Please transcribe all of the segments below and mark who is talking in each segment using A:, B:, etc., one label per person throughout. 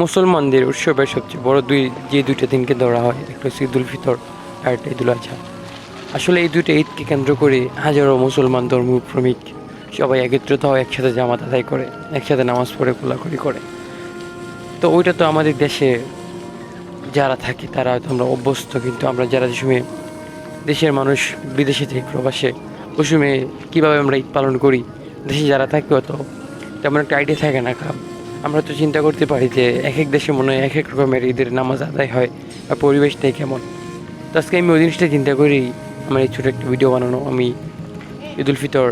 A: মুসলমানদের উৎসবের সবচেয়ে বড় দুই, যে দুইটা দিনকে ধরা হয়, একটা হচ্ছে ঈদুল ফিতর আর একটা ঈদুল আজহা। আসলে এই দুইটা ঈদকে কেন্দ্র করে হাজারো মুসলমান ধর্মপ্রেমিক সবাই একত্রিত হয় একসাথে জামাত আদায় করে, একসাথে নামাজ পড়ে কোলাকুলি করে। তো ওইটা তো আমাদের দেশে যারা থাকি, তারা হয়তো আমরা অভ্যস্ত, কিন্তু আমরা যারা যে সময় দেশের মানুষ বিদেশে থেকে প্রবাসে, ওই সময় কীভাবে আমরা ঈদ পালন করি? দেশে যারা থাকি হয়তো তেমন একটা আইডিয়া থাকে না আমরা তো চিন্তা করতে পারি যে এক এক দেশে মনে হয় এক এক রকমের ঈদের নামাজ আদায় হয় বা পরিবেশটাই কেমন। তো আজকে আমি ওই জিনিসটা চিন্তা করি, আমার এই ছোটো একটা ভিডিও বানানো। আমি ঈদুল ফিতর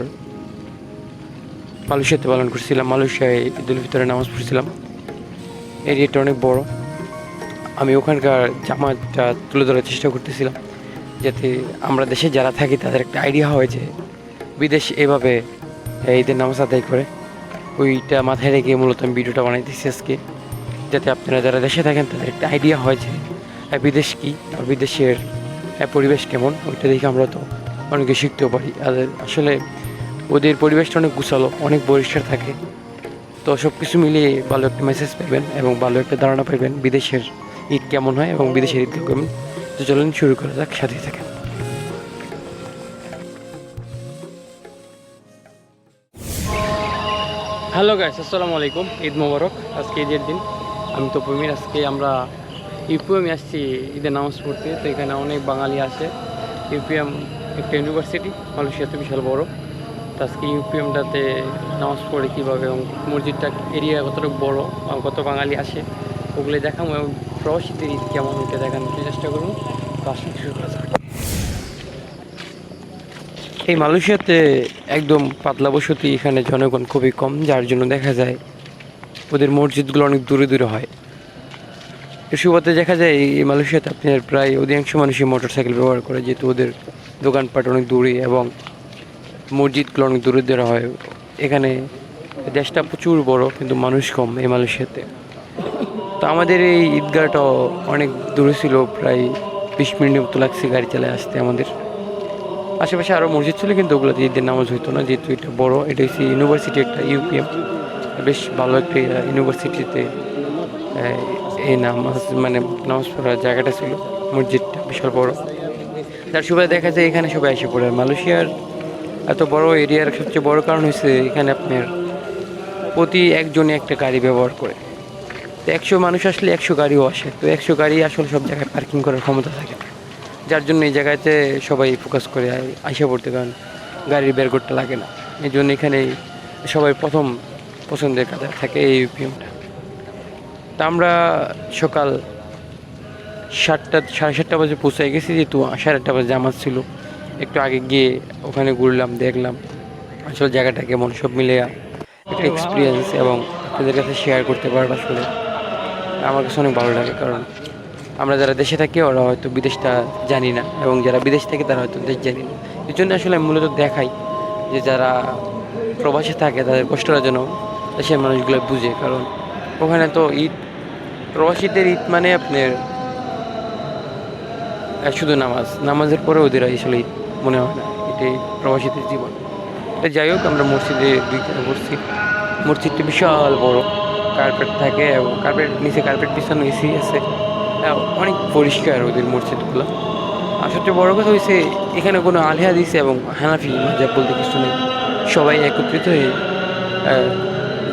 A: মালয়েশিয়াতে পালন করছিলাম, মালয়েশিয়ায় ঈদুল ফিতরের নামাজ পড়ছিলাম। এরিয়াটা অনেক বড়। আমি ওখানকার জামাতটা তুলে ধরার চেষ্টা করতেছিলাম, যাতে আমরা দেশে যারা থাকি তাদের একটা আইডিয়া হয় যে বিদেশ এভাবে ঈদের নামাজ আদায় করে। ওইটা মাথায় রেখে মূলত আমি ভিডিওটা বানাইতেছি আজকে। যাতে আপনারা যারা দেশে থাকেন, তাদের একটা আইডিয়া হয় যে বিদেশ কী? আর বিদেশের পরিবেশ কেমন? ওইটা দেখে আমরা তো অনেকে শিখতেও পারি। আর আসলে ওদের পরিবেশটা অনেক গুছালো, অনেক পরিষ্কার থাকে। তো সব কিছু মিলিয়ে ভালো একটা মেসেজ পাবেন এবং ভালো একটা ধারণা পাবেন বিদেশের ঈদ কেমন হয় এবং বিদেশের ঈদ কেমন। তো চলুন শুরু করা যাক সাথে থাকেন। হ্যালো গাইস আসসালামু আলাইকুম। ঈদ মোবারক, আজকে ঈদের দিন। আমি তো পুমির আজকে আমরা ইউপিএম আসছি ঈদের নামাজ পড়তে। তো এখানে অনেক বাঙালি আসে ইউপিএম একটা ইউনিভার্সিটি মালয়েশিয়াতে বিশাল বড়। তো আজকে ইউপিএমটাতে নামাজ পড়ে কীভাবে এবং মসজিদটা এরিয়া কতটুকু বড় কত বাঙালি আসে, ওগুলো দেখাবো এবং প্রবাসীদের ঈদ কেমন ওইটা দেখানোর চেষ্টা করুন তো আসুন, শুরু করা এই মালয়েশিয়াতে একদম পাতলা বসতি, এখানে জনগণ খুবই কম, যার জন্য দেখা যায় ওদের মসজিদগুলো অনেক দূরে দূরে হয়। এর সুবাদে দেখা যায় এই মালয়েশিয়াতে আপনার প্রায় অধিকাংশ মানুষই মোটর সাইকেল ব্যবহার করে, যেহেতু ওদের দোকানপাট অনেক দূরে এবং মসজিদগুলো অনেক দূরে দূরে হয়। এখানে দেশটা প্রচুর বড়, কিন্তু মানুষ কম এই মালয়েশিয়াতে। তো আমাদের এই ঈদগাহটাও অনেক দূরে ছিল, প্রায় বিশ মিনিটের মতো লাগছে গাড়ি চালায় আসতে আমাদের। আশেপাশে আরও মসজিদ ছিল, কিন্তু ওগুলোতে ঈদের নামাজ হইতো না, যেহেতু এটা বড়, এটা হচ্ছে ইউনিভার্সিটি একটা ইউপিএম। বেশ ভালো একটা ইউনিভার্সিটিতে এই নামাজ মানে নামাজ পড়ার জায়গাটা ছিল, মসজিদটা বিশাল বড়। তার সুবাদে দেখা যায় এখানে সবাই এসে পড়ে। মালয়েশিয়ার এত বড় এরিয়ার সবচেয়ে বড় কারণ হচ্ছে এখানে আপনার প্রতি একজনে একটা গাড়ি ব্যবহার করে। তো একশো মানুষ আসলে একশো গাড়িও আসে। তো একশো গাড়ি আসলে সব জায়গায় পার্কিং করার ক্ষমতা থাকে। যার জন্য এই জায়গাতে সবাই ফোকাস করে আই- আইসা পড়তে, কারণ গাড়ির বের করতে লাগে না। এই জন্য এখানে সবাই প্রথম পছন্দের কাতার থাকে এই ইউপিএমটা তা আমরা সকাল সাতটা, সাড়ে সাতটা বাজে পৌঁছে গেছি, যেহেতু সাড়ে আটটা বাজে জামাত ছিল। একটু আগে গিয়ে ওখানে ঘুরলাম, দেখলাম আসলে জায়গাটা কেমন, সব মিলে একটা এক্সপিরিয়েন্স এবং আপনাদের কাছে শেয়ার করতে পারব আসলে। আমার কাছে অনেক ভালো লাগে, কারণ আমরা যারা দেশে থাকি, ওরা হয়তো বিদেশটা জানি না এবং যারা বিদেশ থেকে, তারা হয়তো দেশ জানি না। এই জন্য আসলে মূলত দেখাই যে যারা প্রবাসে থাকে, তাদের কষ্টটা যেন দেশের মানুষগুলো বুঝে। কারণ ওখানে তো ঈদ, প্রবাসীদের ঈদ মানে আপনার শুধু নামাজ। নামাজের পরে ওদের আসলে ঈদ মনে হয় না। এটাই প্রবাসীদের জীবন। এটা যাই হোক, আমরা মসজিদে দুইখানে বসছি। মসজিদটা বিশাল বড়। কার্পেট থাকে এবং কার্পেট, নিচে কার্পেট পিছনে এসি আছে। অনেক পরিষ্কার ওদের মসজিদগুলো। আর সবচেয়ে বড় কথা হয়েছে এখানে কোনো আলিহা দিছে এবং হানাফি মাজাব বলতে কিছু নেই। সবাই একত্রিত হয়ে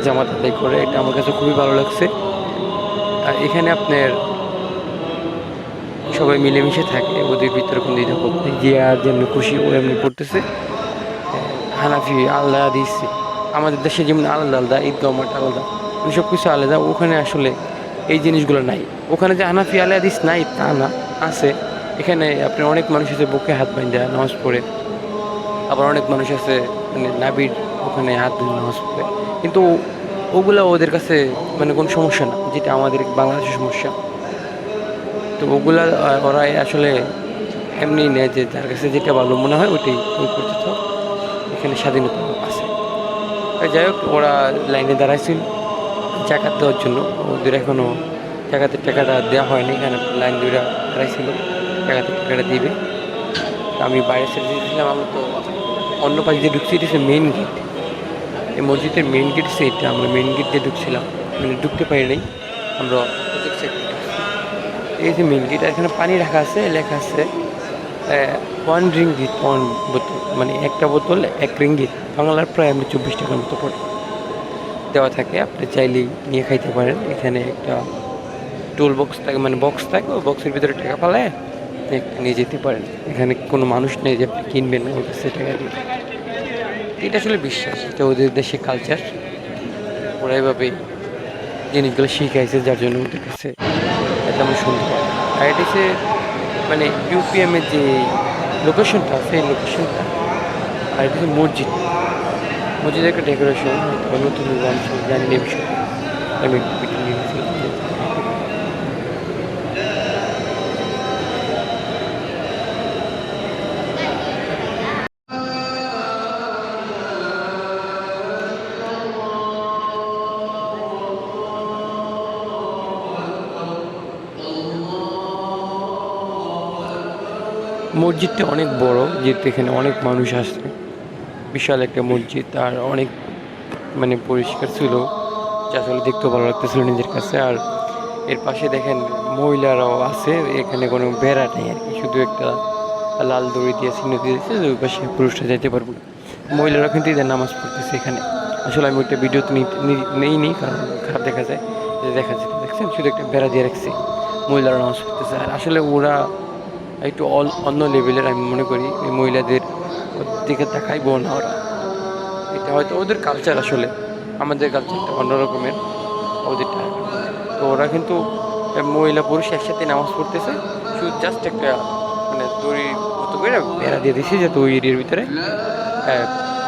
A: জামাত আদায় করে, এটা আমার কাছে খুবই ভালো লাগছে। আর এখানে আপনার সবাই মিলেমিশে থাকে, ওদের ভিতরে কোনো দ্বিধাবোধ নেই যে আর যেমনি খুশি ও এমনি পড়তেছে। হানাফি আলাদা দিচ্ছে আমাদের দেশে যেমন আলাদা আলাদা ঈদগাহ মাঠ আলাদা সব কিছু আলাদা। ওখানে আসলে এই জিনিসগুলো নাই। ওখানে যে হানাফি আলাদা দিস নাই তা না আছে। এখানে আপনি অনেক মানুষ আছে বুকে হাত বাঁধা নামাজ পড়ে। আবার অনেক মানুষ আছে মানে নাবির ওখানে হাত ধরে নামাজ পড়ে। কিন্তু ওগুলো ওদের কাছে মানে কোনো সমস্যা না যেটা আমাদের বাংলাদেশের সমস্যা। তো ওগুলা আহ, ওরা আসলে এমনি নেয় যে যার কাছে যেটা ভালো মনে হয় ওইটাই ওই করতে এখানে স্বাধীনতা আছে। যাই হোক ওরা লাইনে দাঁড়াইছিল। জাকাত দেওয়ার জন্য। ওদের এখনও জাকাতের টাকাটা দেওয়া হয়নি, এখানে লাইন দুইটা দাঁড়াইছিল টাকাতে টাকাটা দিবে। আমি বাইরে ছেড়ে দিয়েছিলাম আমরা তো অন্য পাশ দিয়ে ঢুকছি, এটা মেন গেট এই মসজিদের মেন গেট হচ্ছে এটা আমরা মেন গেট দিয়ে ঢুকছিলাম মানে ঢুকতে পারি নাই, আমরা। এই যে মেন গেট এখানে পানি রাখা আছে, লেখা আছে ওয়ান রিঙ্গিট ওয়ান বোতল মানে একটা বোতল, এক রিঙ্গিট বাংলার প্রায় আপনি চব্বিশ টাকার মতো পড়ে দেওয়া থাকে, আপনি চাইলেই নিয়ে খাইতে পারেন। এখানে একটা টুল বক্স থাকে মানে বক্স থাকে, ওই বক্সের ভিতরে টাকা পালায় নিয়ে যেতে পারেন। এখানে কোনো মানুষ নেই যে আপনি কিনবেন ওর কাছে টাকা দিয়ে এটা আসলে বিশ্বাস, এটা ওদের দেশে কালচার ওরা এভাবেই জিনিসগুলো শিখাইছে, যার জন্য ওদের কাছে এটা আমি সুন্দর আর এটা হচ্ছে মানে ইউপিএমের যে লোকেশনটা সেই লোকেশনটা আর এটা হচ্ছে মসজিদ। মসজিদের একটা ডেকোরেশন নতুন আমি জানি না বিষয়ে। আমি মসজিদটা অনেক বড়, যেহেতু এখানে অনেক মানুষ আসে বিশাল একটা মসজিদ আর অনেক মানে পরিষ্কার ছিল, যা আসলে দেখতেও ভালো লাগতেছিল নিজের কাছে। আর এর পাশে দেখেন মহিলারাও আছে, এখানে কোনো বেড়া নেই আর কি, শুধু একটা লাল দড়ি দিয়ে চিহ্ন দিয়ে দিচ্ছে যে ওই পাশে পুরুষরা যেতে পারব। না মহিলারা কিন্তু ঈদের নামাজ পড়তেছে এখানে। আসলে আমি ওইটা ভিডিও তো নেই নি কারণ খারাপ দেখা যায়। দেখা যাচ্ছে, দেখছেন? শুধু একটা বেড়া দিয়ে রাখছি। মহিলারা নামাজ পড়তেছে। আর আসলে ওরা একটু অল অন্য লেভেলের আমি মনে করি, এই মহিলাদের দিকে তাকাইবো না ওরা। এটা হয়তো ওদের কালচার আসলে, আমাদের কালচারটা অন্য রকমের ওদেরটা তো ওরা কিন্তু মহিলা পুরুষ একসাথে নামাজ পড়তেছে, শুধু জাস্ট একটা মানে দড়ি মতো করে বেড়া দিয়ে দিয়েছে যাতে ওই এরিয়ার ভিতরে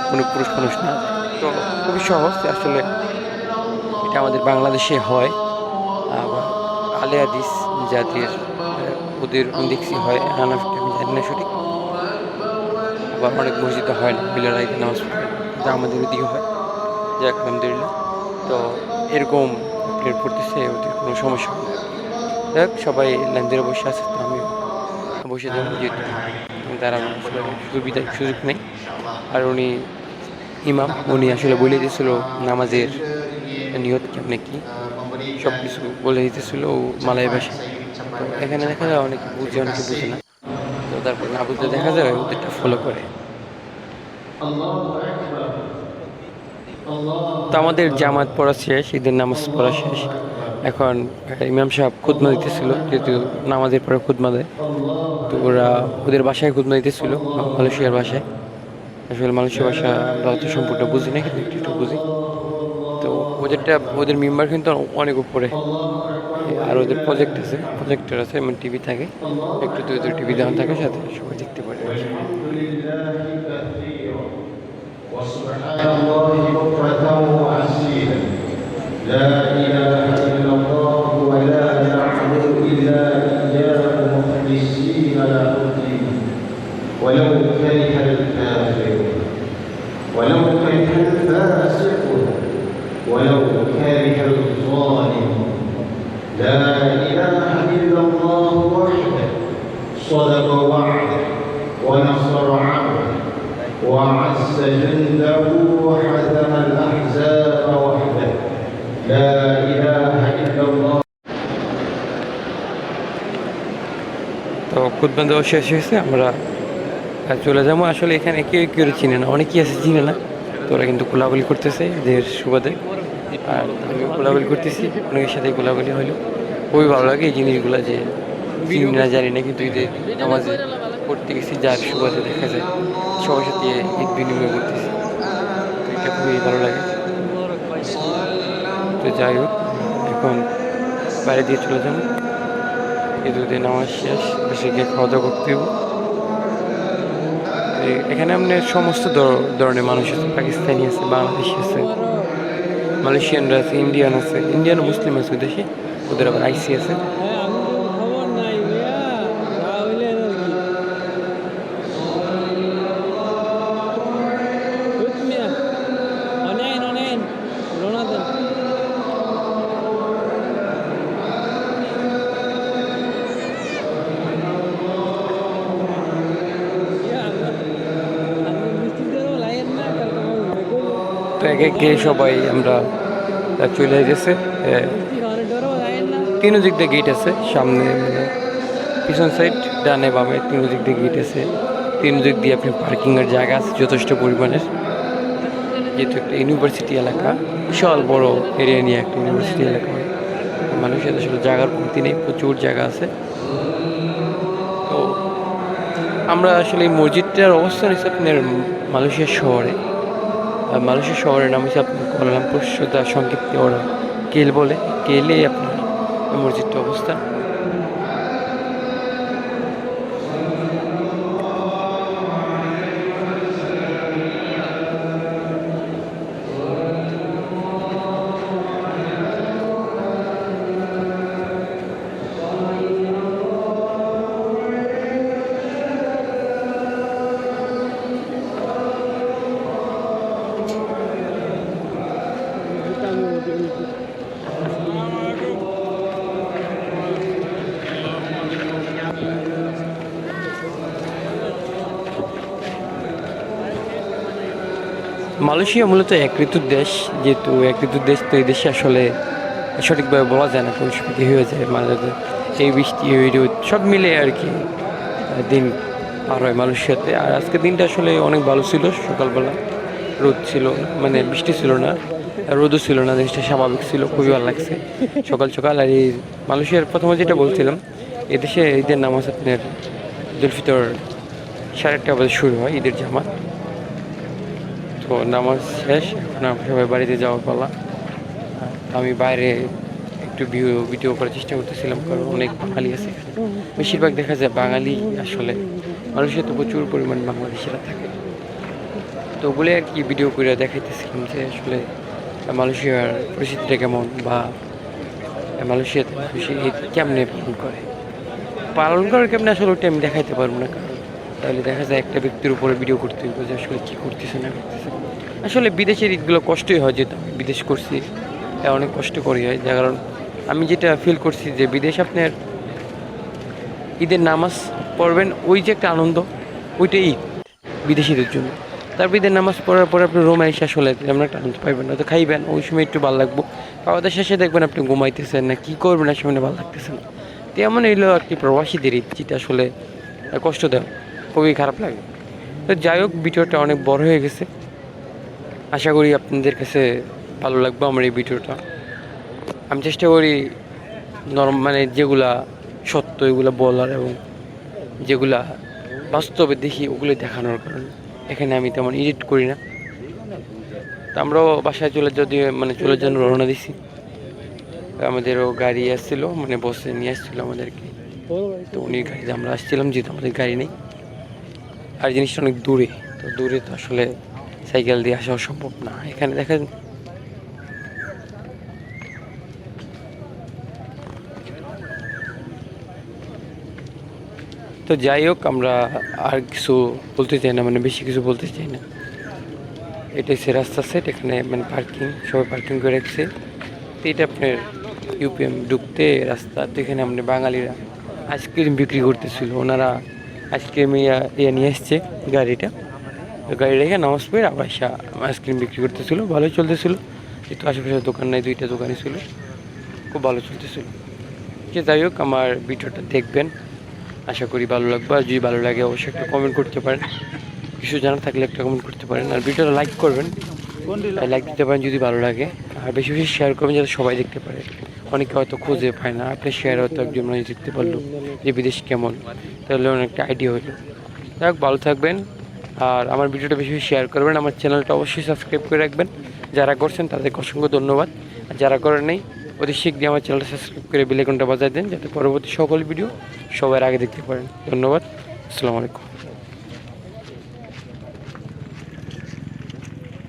A: কোনো পুরুষ মানুষ না তো খুবই সহজ আসলে এটা আমাদের বাংলাদেশে হয়। আবার আলে আদিস জাতির ওদের দেখছি হয় হানাফিটা আমি জানি না সঠিক। আবার অনেক মসজিদে হয় না এখানে নামাজ পড়ে। না। কিন্তু আমাদের ওদিকে হয়। যাক, আলহামদুলিল্লাহ। তো এরকম আপনার পড়তেছে, ওদের কোনো সমস্যা হয় যাক, সবাই লাইন ধরে বসে আছে, তো আমি বসে যাব যেহেতু। তারা সুবিধা সুযোগ নেই। আর উনি ইমাম, উনি আসলে বলে দিয়েছিল, নামাজের নিয়ত কেমনে কি? সব কিছু বলে দিতেছিল, ও মালাই ভাষা এখানে দেখা যায় অনেকে বুঝে অনেকে বুঝে না। তো তারপর না বুঝলে দেখা যায় ওদেরটা ফলো করে। তো আমাদের জামাত পড়া শেষ, ঈদের নামাজ পড়া শেষ। এখন ইমাম সাহেব খুদমা দিতেছিল, যেহেতু নামাজের পরে খুদমা দেয়। তো ওরা ওদের বাসায় খুদমা দিতেছিল, মালয়েশিয়ার বাসায়। আসলে মালয়েশিয়া ভাষা আমরা সম্পূর্ণ বুঝি না, কিন্তু একটু বুঝি। তো ওদেরটা ওদের মেম্বার কিন্তু অনেক উপরে আর ওদের প্রজেক্ট আছে প্রজেক্টর আছে মানে টিভি থাকে একটু দুই দুই টিভি দেওয়া থাকে সাথে সবাই দেখতে পারে
B: وسبحان الله بكرة صدق وعده ونصر عبده وعز جنده وحزم الأحزاب وحده لا إله إلا الله
A: তো খুদবান দেওয়া শেষ হয়েছে আমরা আহ, চলে যাবো আসলে এখানে কেউ কেউ চিনে না অনেকেই আছে চিনে না তো ওরা কিন্তু কোলাগুলি করতেছে এদের সুবাদে আর আমি কোলাগুলি করতেছি অনেকের সাথে কোলাগুলি হলো খুবই ভালো লাগে এই জিনিসগুলো যে চিনি না জানি না, কিন্তু ঈদের নামাজে পড়তে গেছি যার সুবাদে দেখা যায়, সবার সাথে ঈদ বিনিময় করতেছি। তো এটা খুবই ভালো লাগে। তো যাই হোক, এখন বাইরে দিয়ে চলে যাব। ঈদুদ্দিন নামাজ শেষ এসে গিয়ে খাওয়া দাওয়া করতে হবে এখানে আপনার সমস্ত ধর- ধরনের মানুষ আছে, পাকিস্তানি আছে, বাংলাদেশি আছে, মালয়েশিয়ানরা আছে, ইন্ডিয়ান আছে, ইন্ডিয়ান মুসলিম আছে দেশে, ওদের আবার আইসি আছে। এক গিয়ে সবাই আমরা চলে গেছে। তিন দিক দিয়ে গেট আছে, সামনে মানে পিছন সাইড ডানে বামে তিন দিক দিয়ে গেট আছে। তিন দিক দিয়ে আপনি পার্কিংয়ের জায়গা আছে, যথেষ্ট পরিমাণের। যেহেতু একটা ইউনিভার্সিটি এলাকা, বিশাল বড় এরিয়া নিয়ে একটা ইউনিভার্সিটি এলাকা মানুষের আসলে জায়গার কমতি নেই, প্রচুর জায়গা আছে। তো আমরা আসলে এই মসজিদটার অবস্থান হচ্ছে আপনার মালয়েশিয়া শহরে। মালয়েশিয়া শহরের নাম হচ্ছে আপনার কোয়ালালামপুর সুদা সংক্ষিপ্ত ওরা কেল বলে, কেলে আপনার মসজিদটা অবস্থান। মালয়েশিয়া মূলত এক ঋতুর দেশ, যেহেতু এক ঋতুর দেশ তো এই দেশে আসলে সঠিকভাবে বলা যায় না পরিস্থিতি হয়ে যায় মাঝে এই বৃষ্টি, এই রোদ, সব মিলে আর কি দিন পার হয় মালয়েশিয়াতে। আর আজকে দিনটা আসলে অনেক ভালো ছিল সকালবেলা। রোদ ছিল মানে বৃষ্টি ছিল না, রোদও ছিল না, জিনিসটা স্বাভাবিক ছিল, খুবই ভালো লাগছে। সকাল সকাল আর এই মালয়েশিয়ার প্রথমে যেটা বলছিলাম এদেশে ঈদের নামাজ আপনার ঈদুল ফিতর সাড়ে আটটা বাজে শুরু হয়, ঈদের জামাত। তো নামাজ শেষ, এখন সবাই বাড়িতে যাওয়ার পালা। আমি বাইরে একটু ভিডিও ভিডিও করার চেষ্টা করতেছিলাম, কারণ অনেক বাঙালি আছে বেশিরভাগ দেখা যায় বাঙালি আসলে। মানুষের তো প্রচুর পরিমাণ বাংলাদেশিরা থাকে। তো বলে আর কি ভিডিও করে দেখাইতেছিলাম যে আসলে মালয়েশিয়ার পরিস্থিতিটা কেমন বা মালয়েশিয়াতে মানুষ ঈদ কেমনে পালন করে? পালন করার কেমনে আসলে ওটা আমি দেখাইতে পারব না তাহলে দেখা যায় একটা ব্যক্তির উপরে ভিডিও করতে হইব, যে আসলে কী করতেছে না করতেছে। আসলে বিদেশের ঈদগুলো কষ্টই হয় যেহেতু আমি বিদেশ করছি অনেক কষ্ট করি হয়। যার কারণ আমি যেটা ফিল করছি যে বিদেশ আপনার ঈদের নামাজ পড়বেন, ওই যে একটা আনন্দ, ওইটাই ঈদ বিদেশিদের জন্য। তারপর ঈদের নামাজ পড়ার পরে আপনি রোমে এসে আসলে তেমন একটা আনন্দ পাইবেন না। তো খাইবেন, ওই সময় একটু ভালো লাগবো। খাওয়া দাওয়া শেষে দেখবেন আপনি ঘুমাইতেছেন না, কী করবেন সামনে ভালো লাগতেছে না। তেমন এলো আর কি প্রবাসীদের ঈদ, যেটা আসলে কষ্ট দেয় খুবই খারাপ লাগে। তো যাই হোক, ভিডিওটা অনেক বড় হয়ে গেছে। আশা করি আপনাদের কাছে ভালো লাগবে আমার এই ভিডিওটা। আমি চেষ্টা করি নরম মানে যেগুলা সত্য, এগুলো বলার এবং যেগুলা বাস্তবে দেখি ওগুলো দেখানোর কারণে। এখানে আমি তেমন এডিট করি না। তো আমরাও বাসায় চলে যদি মানে চলে যান রওনা দিছি। আমাদেরও গাড়ি আসছিল মানে বসে নিয়ে আসছিল আমাদেরকে। তো উনি গাড়িতে আমরা আসছিলাম, যেহেতু আমাদের গাড়ি নেই। আর জিনিসটা অনেক দূরে। তো দূরে তো আসলে সাইকেল দিয়ে আসা সম্ভব না। এখানে দেখেন তো যাই হোক, আমরা আর কিছু বলতে চাই না মানে বেশি কিছু বলতে চাই না। এটা হচ্ছে রাস্তা সেট এখানে মানে পার্কিং সবাই পার্কিং করে রাখছে। তো এটা আপনার ইউপিএম ঢুকতে রাস্তা, তো এখানে আপনি বাঙালিরা আইসক্রিম বিক্রি করতেছিল। ওনারা আইসক্রিম ইয়া নিয়ে এসছে গাড়িটা। গাড়ি রেখে নামাজ পড়ে আবার আইসক্রিম বিক্রি করতেছিল, ভালোই চলতেছিল। যেহেতু আশেপাশে দোকান নাই, দুইটা দোকানই ছিল। খুব ভালো চলতেছিল। যে যাই হোক, আমার ভিডিওটা দেখবেন। আশা করি ভালো লাগবে। আর যদি ভালো লাগে, অবশ্যই একটা কমেন্ট করতে পারেন। কিছু জানা থাকলে একটা কমেন্ট করতে পারেন। আর ভিডিওটা লাইক করবেন। লাইক দিতে পারেন যদি ভালো লাগে। আর বেশি বেশি শেয়ার করবেন, যাতে সবাই দেখতে পারে। অনেকে হয়তো খুঁজে পায় না। আপনি শেয়ার হয়তো একজন মানুষ দেখতে পারল যে বিদেশ কেমন। তাহলে অনেকটা আইডিয়া হলো। যাই ভালো থাকবেন। আর আমার ভিডিওটা বেশি বেশি শেয়ার করবেন। আমার চ্যানেলটা অবশ্যই সাবস্ক্রাইব করে রাখবেন। যারা করছেন, তাদেরকে অসংখ্য ধন্যবাদ। আর যারা করেন নেই, অতি শীঘ্রই আমার চ্যানেলটা সাবস্ক্রাইব করে বেলেকনটা বাজায় দেন, যাতে পরবর্তী সকল ভিডিও সবার আগে দেখতে পারেন। ধন্যবাদ। আসসালামু আলাইকুম।